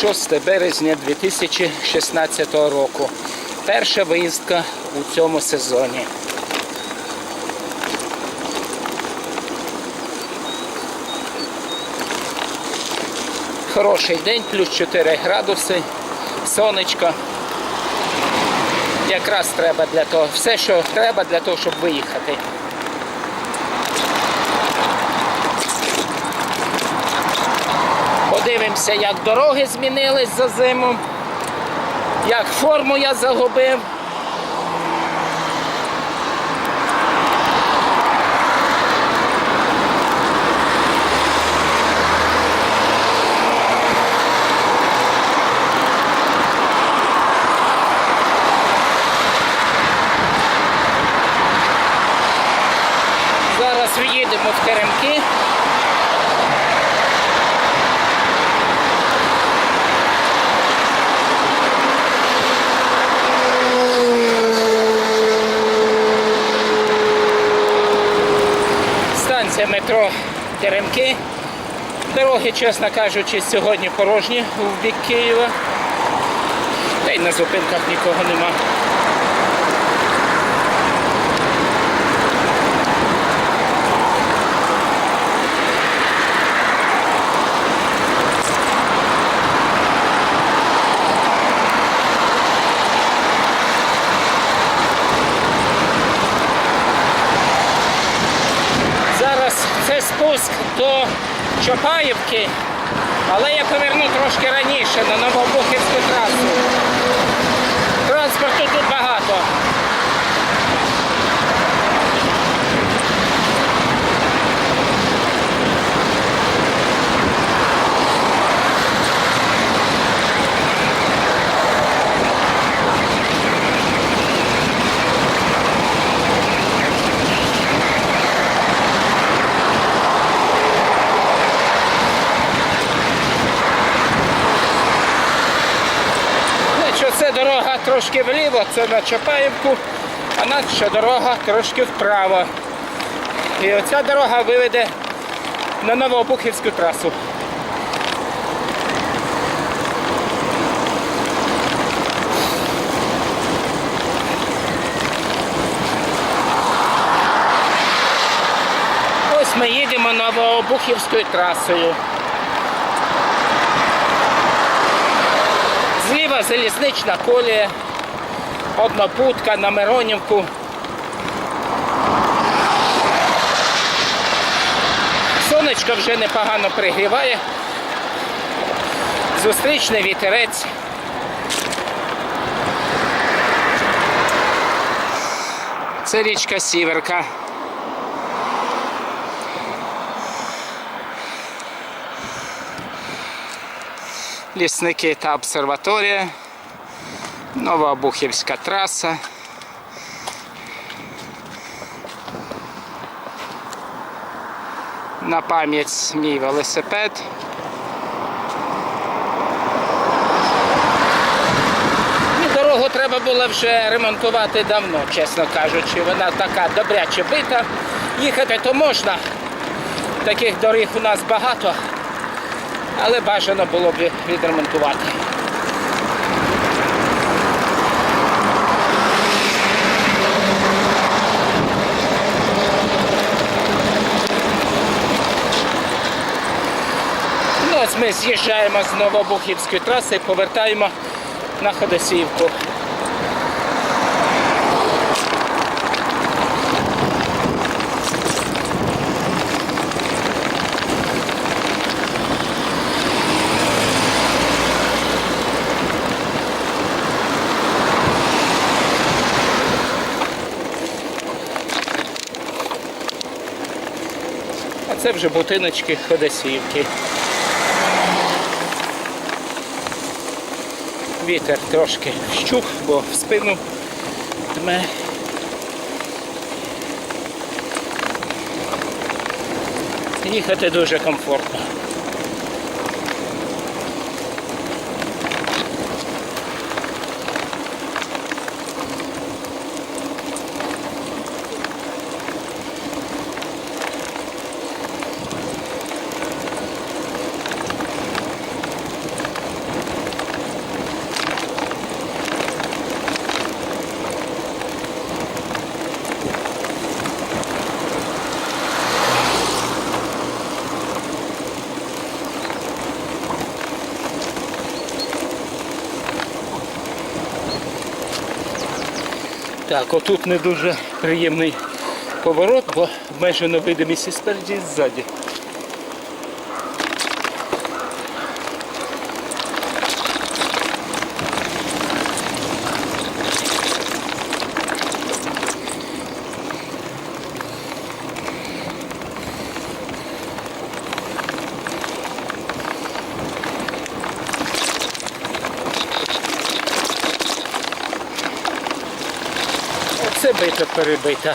Сьогодні 6 березня 2016 року. Перша виїздка у цьому сезоні. Хороший день, плюс 4 градуси, сонечко. Якраз треба для того, все, що треба для того, щоб виїхати. Подивимося, як дороги змінились за зиму, як форму я загубив. Зараз в'їдемо в Теремки. Метро Теремки. Дороги, чесно кажучи, сьогодні порожні в бік Києва. Та й на зупинках нікого нема. Зараз це спуск до Чопаївки, але я поверну трошки раніше на Новобухівську трасу. Транспорту тут багато. Значить, це дорога трошки вліво, це на Чапаївку, а наша дорога трошки вправо. І оця дорога виведе на Новообухівську трасу. Ось ми їдемо Новообухівською трасою. Зліва залізнична колія, однопутка на Миронівку. Сонечко вже непогано пригріває. Зустрічний вітерець. Це річка Сіверка. лісники та обсерваторія, Нова Бухівська траса. На пам'ять мій велосипед. І Дорогу треба було вже ремонтувати давно, чесно кажучи. Вона така добряче бита. Їхати то можна. Таких доріг у нас багато але бажано було б відремонтувати. Ну, ось ми з'їжджаємо з Новобухівської траси і повертаємо на Ходосівку. А це вже бутиночки Ходосівки. Вітер трошки щух, бо в спину дме. Їхати дуже комфортно. Так, отут не дуже приємний поворот, бо обмежено видимість і спереді, і ззаді. Оце бита перебита.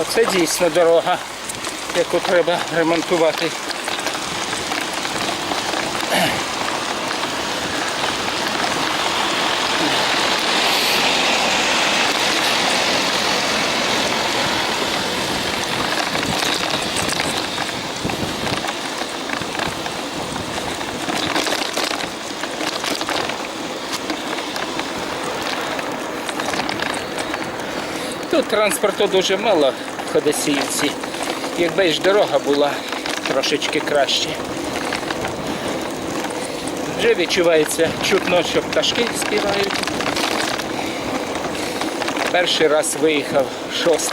Оце дійсно дорога, яку треба ремонтувати. Транспорту дуже мало в Ходосіївці. Якби ж дорога була трошечки краще. Вже відчувається чутно, що пташки співають. Перший раз виїхав 6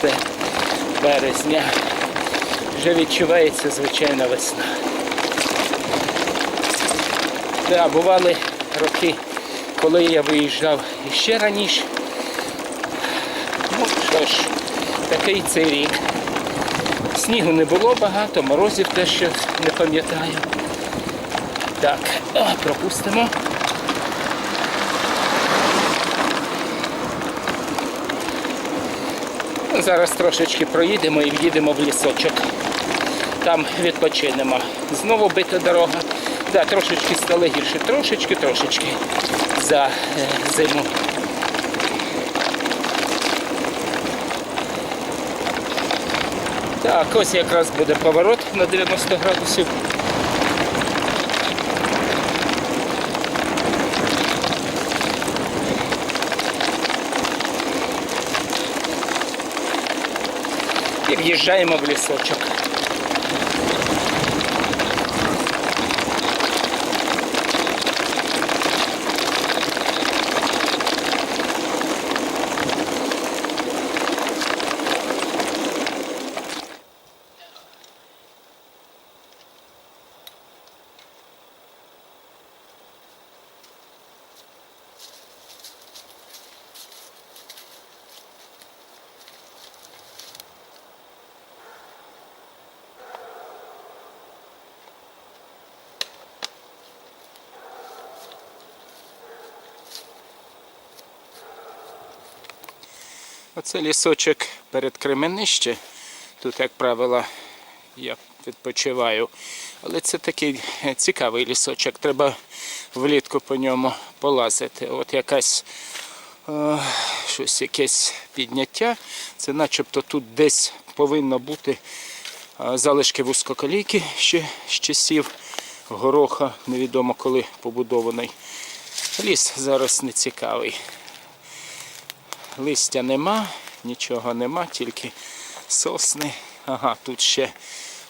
березня. Вже відчувається звичайна весна. Да, бували роки, коли я виїжджав ще раніше. Ну що ж, такий цей рік. Снігу не було багато, морозів теж ще не пам'ятаю. Так, о, пропустимо. Зараз трошечки проїдемо і в'їдемо в лісочок. Там відпочинемо. Знову бита дорога. Да, трошечки стало гірше, трошечки, трошечки за е, зиму. Так, ось якраз буде поворот на 90 градусів. І в'їжджаємо в лісочок. Оце лісочок перед Кременище. Тут, як правило, я відпочиваю. Але це такий е, цікавий лісочок. Треба влітку по ньому полазити. От якась е, щось якесь підняття. Це начебто тут десь повинно бути е, залишки вузькоколійки ще з часів гороха, невідомо коли побудований. Ліс зараз не цікавий. Листя нема, нічого нема, тільки сосни. Ага, тут ще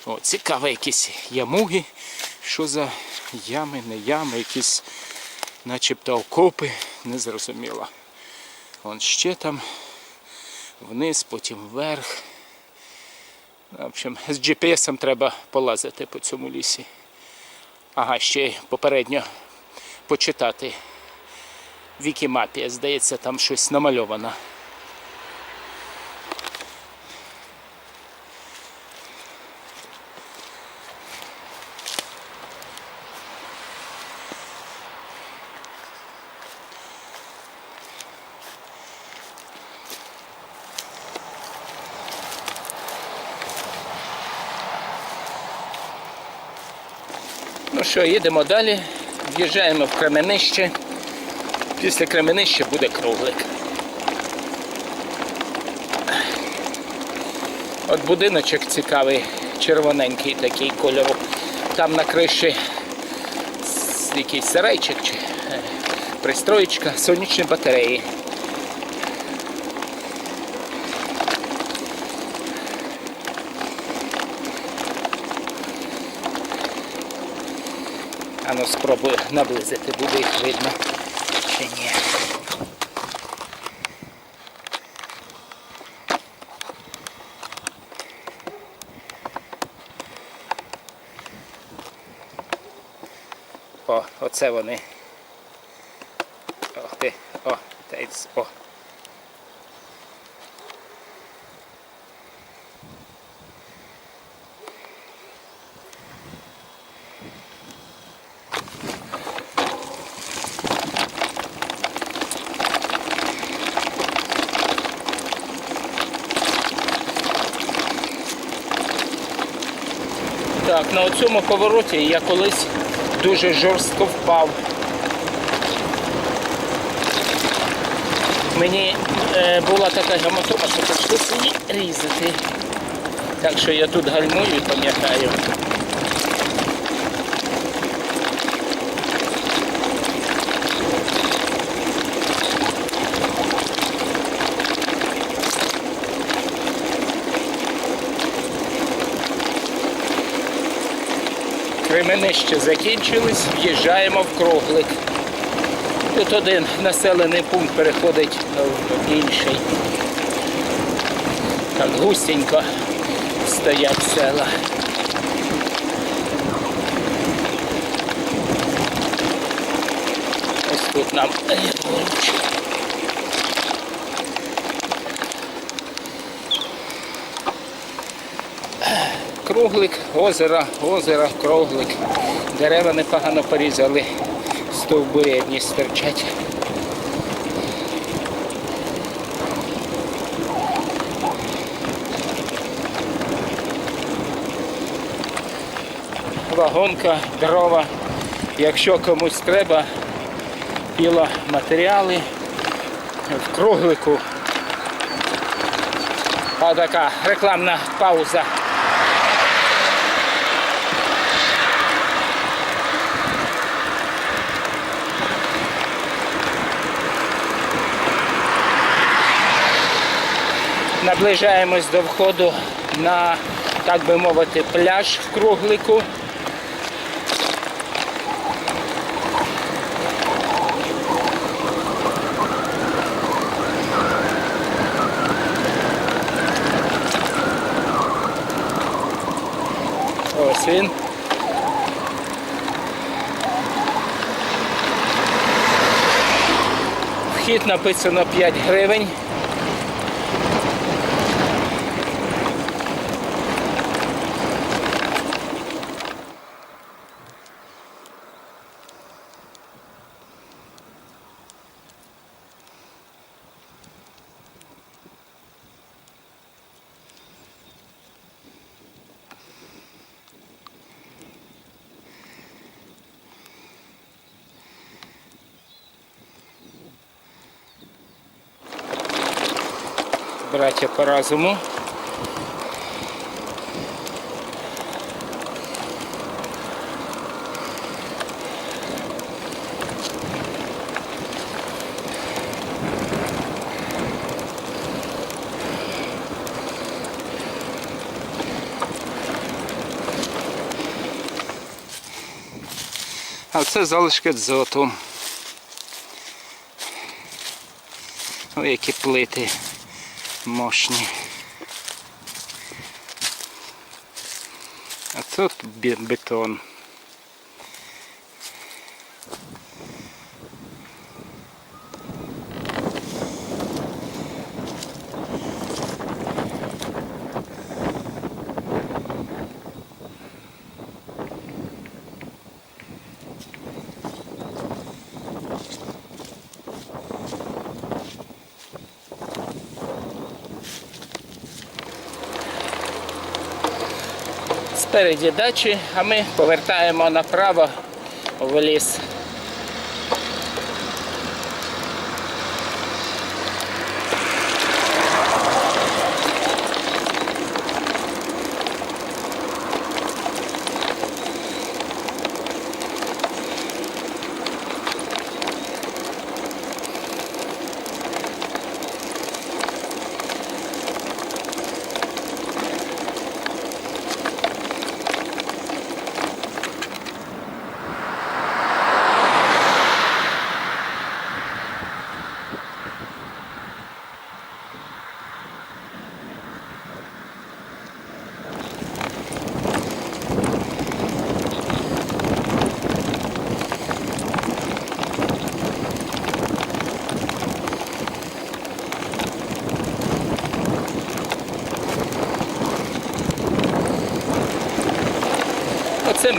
о, цікаві якісь ямуги. Що за ями, не ями, якісь начебто окопи, незрозуміло. Вон ще там вниз, потім вверх. В общем, з GPS треба полазити по цьому лісі. Ага, ще попередньо почитати Вікімапія, здається, там щось намальовано. Ну що, їдемо далі, в'їжджаємо в Кременище. Після Кременища буде круглик. От будиночок цікавий, червоненький такий кольору. Там на криші якийсь сарайчик чи е, пристроєчка, сонячні батареї. Ану спробую наблизити, буде їх видно чи ні. О, оце вони. О, ти, о, та й о. Так, на цьому повороті я колись дуже жорстко впав. Мені е, була така гематома, що прийшлося її різати. Так що я тут гальмую, пам'ятаю. Кременище закінчились, в'їжджаємо в круглик. Тут один населений пункт переходить в інший. Так густенько стоять села. Ось тут нам Круглик, озеро, озеро, круглик. Дерева непогано порізали, стовбури одні стирчать. Вагонка, дрова. Якщо комусь треба, піломатеріали в круглику. А така рекламна пауза. Наближаємось до входу на, так би мовити, пляж в круглику. Ось він. Вхід написано 5 гривень. Браття по разуму. А це залишки дзоту. Ой, які плити мощні. А тут бе- бетон. Спереді дачі, а ми повертаємо направо в ліс.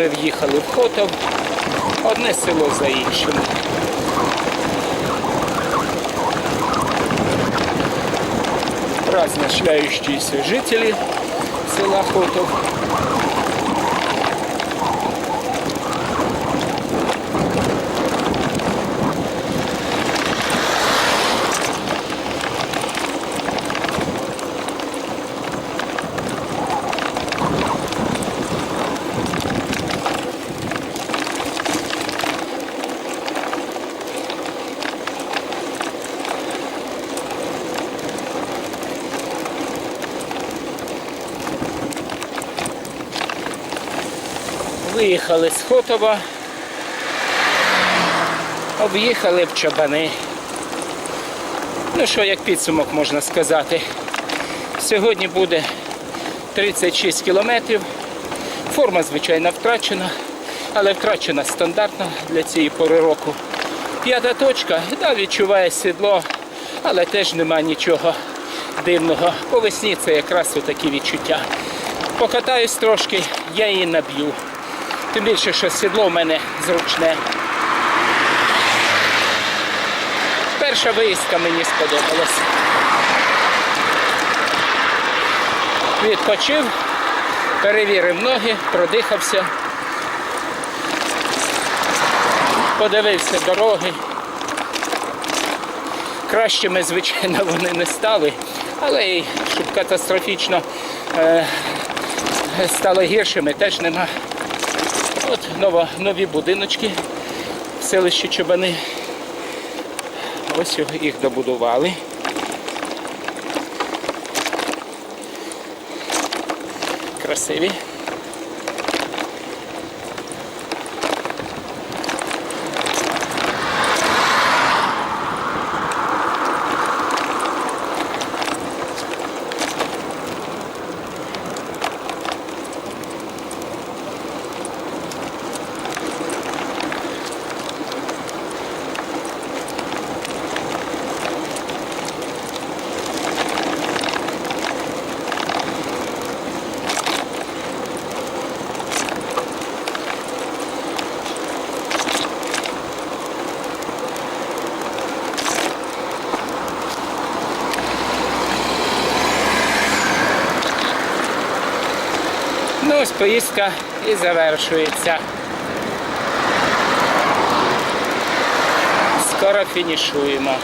Ми в'їхали в Хотов, одне село за іншим. Разношляющиеся жители села Хотов. Виїхали з Хотова, об'їхали в Чабани. Ну що, як підсумок можна сказати. Сьогодні буде 36 кілометрів. Форма, звичайно, втрачена, але втрачена стандартно для цієї пори року. П'ята точка, да, відчуває сідло, але теж нема нічого дивного. По весні це якраз такі відчуття. Покатаюсь трошки, я її наб'ю. Тим більше, що сідло в мене зручне. Перша виїздка мені сподобалась. Відпочив, перевірив ноги, продихався, подивився дороги. Кращими, звичайно, вони не стали, але і щоб катастрофічно е, стали гіршими, теж нема. Нова, нові будиночки в селищі Чобани. Ось їх добудували. Красиві. Ось поїздка і завершується. Скоро фінішуємо.